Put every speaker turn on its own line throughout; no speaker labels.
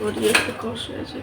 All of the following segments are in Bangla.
বড়ি একটু কষে আছে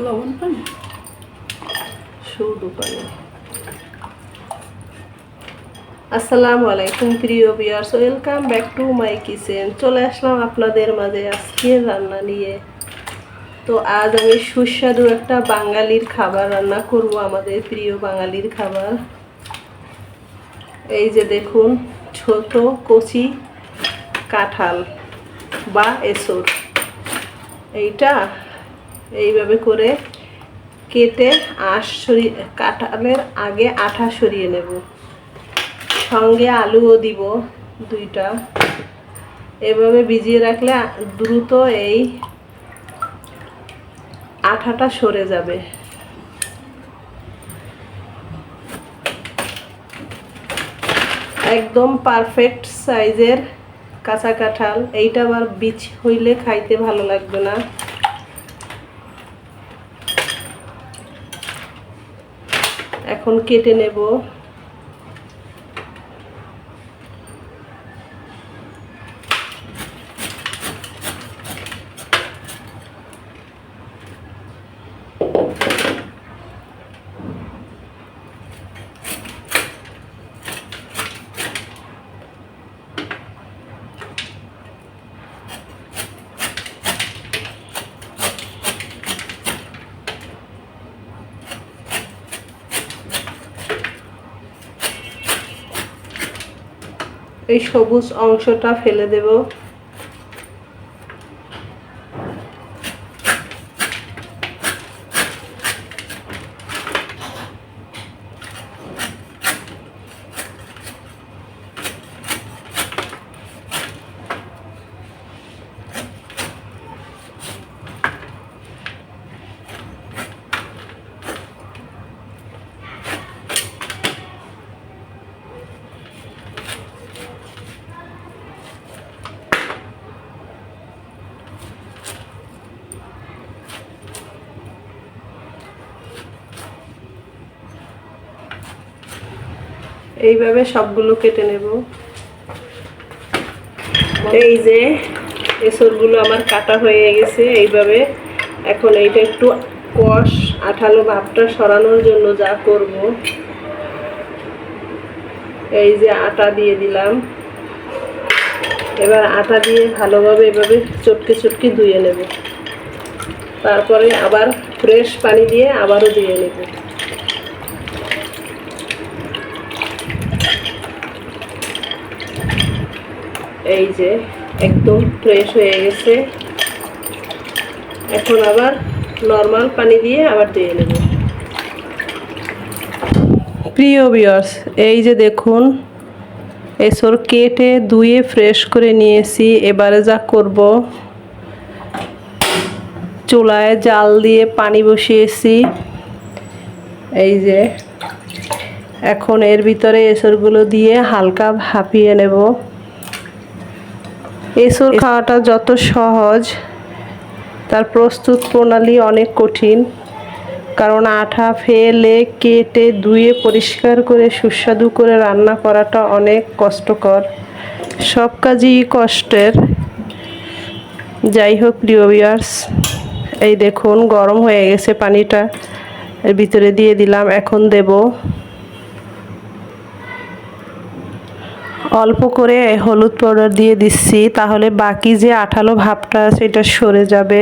লবণ পানি আসসালামু আলাইকুম, প্রিয় বিয়ার্স welcome back to my kitchen চলে আসলাম আপনাদের মাঝে আজকে রান্না নিয়ে। তো আজ আমি সুস্বাদু একটা বাঙালির খাবার রান্না করব, আমাদের প্রিয় বাঙালির খাবার। এই যে দেখুন, ছোট কচি কাঁঠাল বা এসর। এইটা এইভাবে করে কেটে আঁশ সরিয়ে, কাঁঠালের আগে আঠা সরিয়ে নেব। সঙ্গে আলুও দিব দুইটা। এভাবে ভিজিয়ে রাখলে দ্রুত এই আঠাটা সরে যাবে। একদম পারফেক্ট সাইজের কাঁচা কাঁঠাল। এইটা আবার বীজ হইলে খাইতে ভালো লাগবে না। এখন কেটে নেব। এই সবুজ অংশটা ফেলে দেব। এইভাবে সবগুলো কেটে নেব। এই যে এসরগুলো আমার কাটা হয়ে গেছে, এইভাবে। এখন এইটা একটু কষ, আঠালো ভাবটা সরানোর জন্য যা করব। এই যে আটা দিয়ে দিলাম। এবার আটা দিয়ে ভালোভাবে এভাবে চটকে চটকে ধুয়ে নেব। তারপরে আবার ফ্রেশ পানি দিয়ে আবারও ধুয়ে নেব। এই যে একদম ফ্রেশ হয়ে গেছে। এখন আবার নর্মাল পানি দিয়ে আবার ধুয়ে নেব। প্রিয় বিয়ার্স এই যে দেখুন, এসর কেটে ধুয়ে ফ্রেশ করে নিয়েছি। এবারে যা করব, চুলায় জাল দিয়ে পানি বসিয়েছি। এই যে এখন এর ভিতরে এসরগুলো দিয়ে হালকা ভাপিয়ে নেব। এসর খাওয়াটা যত সহজ তার প্রস্তুত প্রণালী অনেক কঠিন। কারণ আঠা ফেলে কেটে ধুয়ে পরিষ্কার করে সুস্বাদু করে রান্না করাটা অনেক কষ্টকর। সব কাজই কষ্টের। যাই হোক প্রিয় বিয়ার্স এই দেখুন গরম হয়ে গেছে পানিটা। এর ভিতরে দিয়ে দিলাম এখন দেব অল্প করে হলুদ পাউডার দিয়ে দিচ্ছি, তাহলে বাকি যে আঠালো ভাবটা আছে এটা সরে যাবে।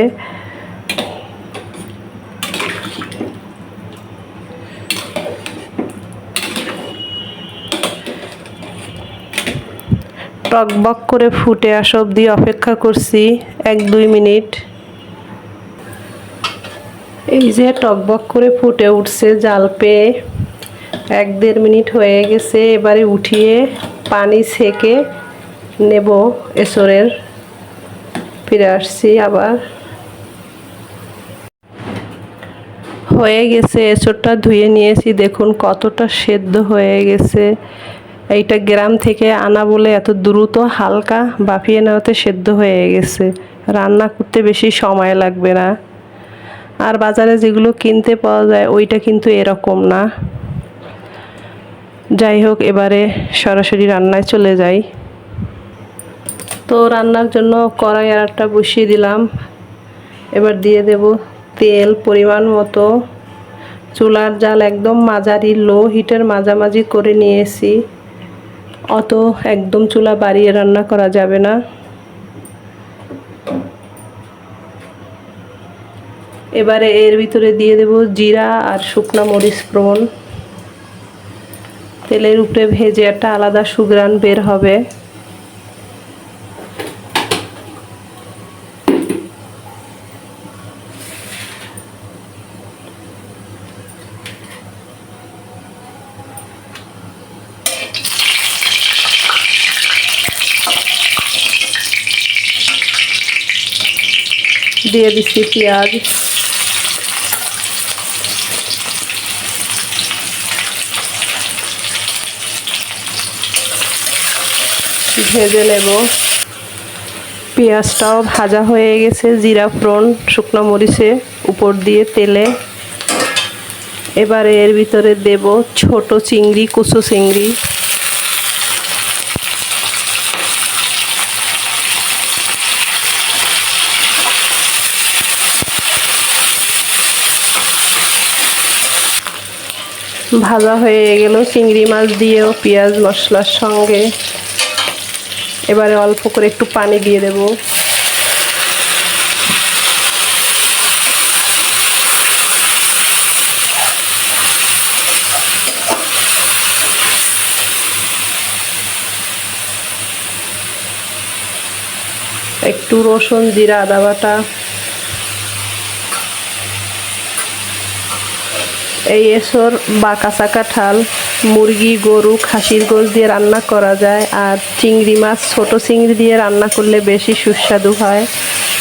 টকবক করে ফুটে আসা অবধি অপেক্ষা করছি এক দুই মিনিট। এই যে টকবক করে ফুটে উঠছে জাল পেয়ে, এক দেড় মিনিট হয়ে গেছে, এবারে উঠিয়ে পানি সেকে নেব, এসরের। ফিরে আসছি আবার। হয়ে গেছে এঁচড়টা ধুয়ে নিয়েছি। দেখুন কতটা সেদ্ধ হয়ে গেছে। এইটা গ্রাম থেকে আনা বলে এত দ্রুত, হালকা বাফিয়ে নেওয়াতে সেদ্ধ হয়ে গেছে। রান্না করতে বেশি সময় লাগবে না। আর বাজারে যেগুলো কিনতে পাওয়া যায়, ওইটা কিন্তু এরকম না। যাই হোক, এবারে সরাসরি রান্নায় চলে যাই। তো রান্নার জন্য কড়াই আর একটা বসিয়ে দিলাম। এবার দিয়ে দেব তেল পরিমাণ মতো। চুলার জাল একদম মাঝারি লো হিটের মাঝামাঝি করে নিয়েছি। অত একদম চুলা বাড়িয়ে রান্না করা যাবে না। এবারে এর ভিতরে দিয়ে দেব জিরা আর শুকনা মরিচ প্রণ তেলের উপরে ভেজে একটা আলাদা সুগ্রান বের হবে। দিয়ে দিচ্ছি পেঁয়াজ। ভেজে নেব। পেঁয়াজটাও ভাজা হয়ে গেছে, জিরা ফ্রন শুকনো মরিচে উপর দিয়ে তেলে। এবারে এর ভিতরে দেব ছোট চিংড়ি, কুচো চিংড়ি। ভাজা হয়ে গেল, চিংড়ি মাছ দিয়েও পেঁয়াজ মশলার সঙ্গে। এবারে অল্প করে একটু পানি দিয়ে দেব। একটু রসুন, জিরা, আদা বাটা। এই এসর বা কাঁচা কাঁঠাল। মুরগি, গরু, খাসির গোস দিয়ে রান্না করা যায় আর চিংড়ি মাছ, ছোট চিংড়ি দিয়ে রান্না করলে বেশি সুস্বাদু হয়।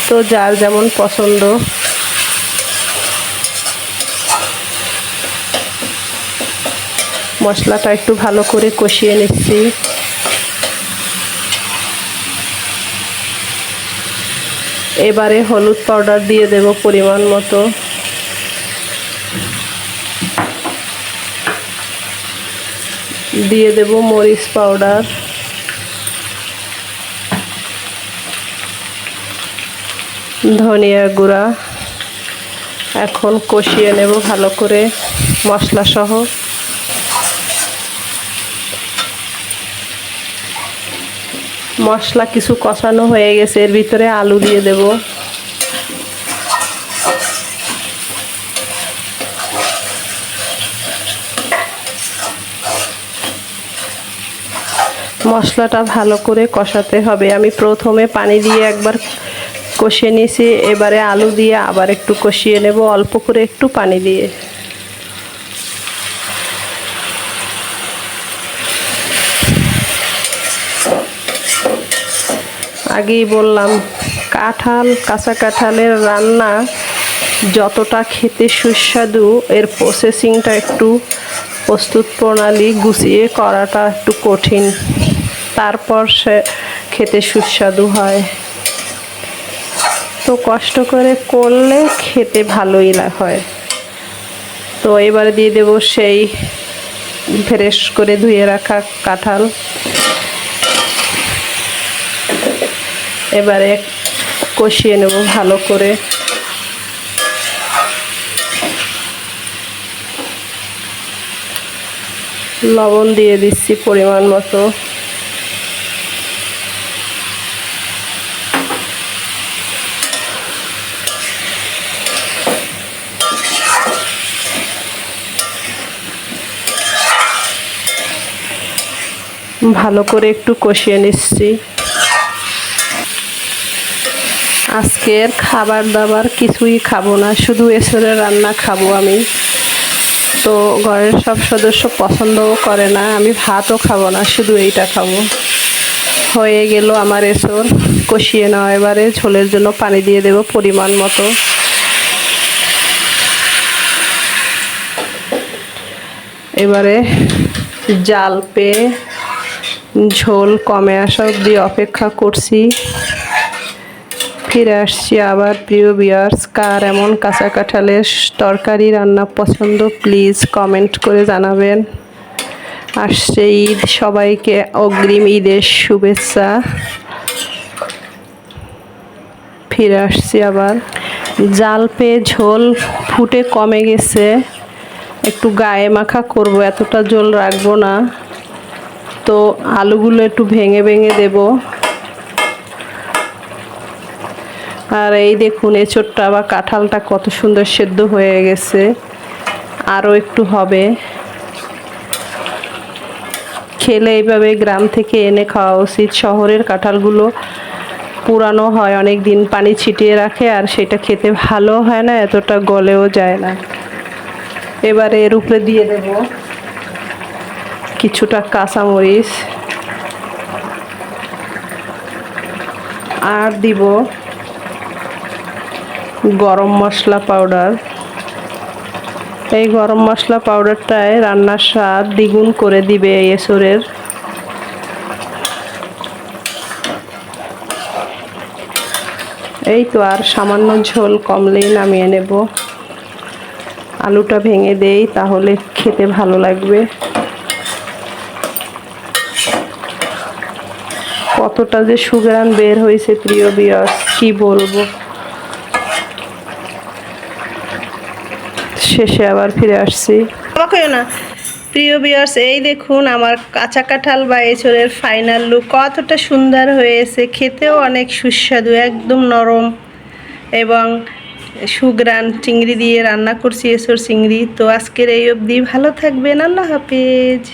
তো যার যেমন পছন্দ। মশলাটা একটু ভালো করে কষিয়ে নিচ্ছি। এবারে হলুদ পাউডার দিয়ে দেব পরিমাণ মতো। দিয়ে দেব মরিচ পাউডার। ধনিয়া গুঁড়া। এখন কষিয়ে নেব ভালো করে মশলা সহ মশলা কিছু কষানো হয়ে গেছে, এর ভিতরে আলু দিয়ে দেবো। মশলাটা ভালো করে কষাতে হবে। আমি প্রথমে পানি দিয়ে একবার কষিয়ে নিয়েছি, এবারে আলু দিয়ে আবার একটু কষিয়ে নেব, অল্প করে একটু পানি দিয়ে। আগেই বললাম, কাঁঠাল, কাঁচা কাঁঠালের রান্না যতটা খেতে সুস্বাদু, এর প্রসেসিংটা একটু প্রস্তুত প্রণালী গুছিয়ে করাটা একটু কঠিন। তারপর সে খেতে সুস্বাদু হয়। তো কষ্ট করে করলে খেতে ভালোই না হয়। তো এবারে দিয়ে দেব সেই ফ্রেশ করে ধুয়ে রাখা কাঁঠাল। এবারে কষিয়ে নেব ভালো করে। লবণ দিয়ে দিচ্ছি পরিমাণ মতো। ভালো করে একটু কষিয়ে নিচ্ছি। আজকের খাবার দাবার কিছুই খাব না, শুধু এসরের রান্না খাব আমি। তো ঘরের সব সদস্য পছন্দও করে না, আমি ভাতও খাব না, শুধু এইটা খাব। হয়ে গেল আমার এসর, কষিয়ে নেওয়া এবারে, ঝোলের জন্য পানি দিয়ে দেব পরিমাণ মতো। এবারে জাল পেয়ে ঝোল কমে আসা অবধি অপেক্ষা করছি। ফিরে আসছি আবার প্রিয় বিয়ার্স কার এমন কাঁচা কাঁঠালের তরকারি রান্না পছন্দ প্লিজ কমেন্ট করে জানাবেন। আসছে ঈদ, সবাইকে অগ্রিম ঈদের শুভেচ্ছা। ফিরে আসছি আবার। জাল পেয়ে ঝোল ফুটে কমে গেছে। একটু গায়ে মাখা করব, এতটা ঝোল রাখব না। তো আলুগুলো একটু ভেঙে ভেঙে দেব। আর এই দেখুন এঁচোড়টা বা কাঁঠালটা কত সুন্দর সেদ্ধ হয়ে গেছে। আরও একটু হবে। খেলে এইভাবে গ্রাম থেকে এনে খাওয়া উচিত। শহরের কাঁঠালগুলো পুরানো হয়, অনেক দিন পানি ছিটিয়ে রাখে আর সেটা খেতে ভালো হয় না, এতটা গলেও যায় না। এবারে এর উপরে দিয়ে দেব। কিছুটা কাঁচামরিচ। আর দিব গরম মশলা পাউডার। এই গরম মশলা পাউডারটায় রান্নার স্বাদ দ্বিগুণ করে দিবে এই এসরের। এই তো আর সামান্য ঝোল কমলেই নামিয়ে নেব। আলুটা ভেঙে দেই, তাহলে খেতে ভালো লাগবে। কতটা যে সুগ্রান বের হয়েছে, প্রিয় বিয়স কি বলব? শেষে আবার ফিরে আসছি। না। প্রিয় বিয়ার্স এই দেখুন আমার কাঁচা কাঁঠাল বা এঁচড়ের ফাইনাল লুক কতটা সুন্দর হয়েছে, খেতেও অনেক সুস্বাদু, একদম নরম। এবং সুগ্রান চিংড়ি দিয়ে রান্না করছি, এঁচড় চিংড়ি। তো আজকের এই অবধি ভালো থাকবেন, আল্লাহ হাফেজ।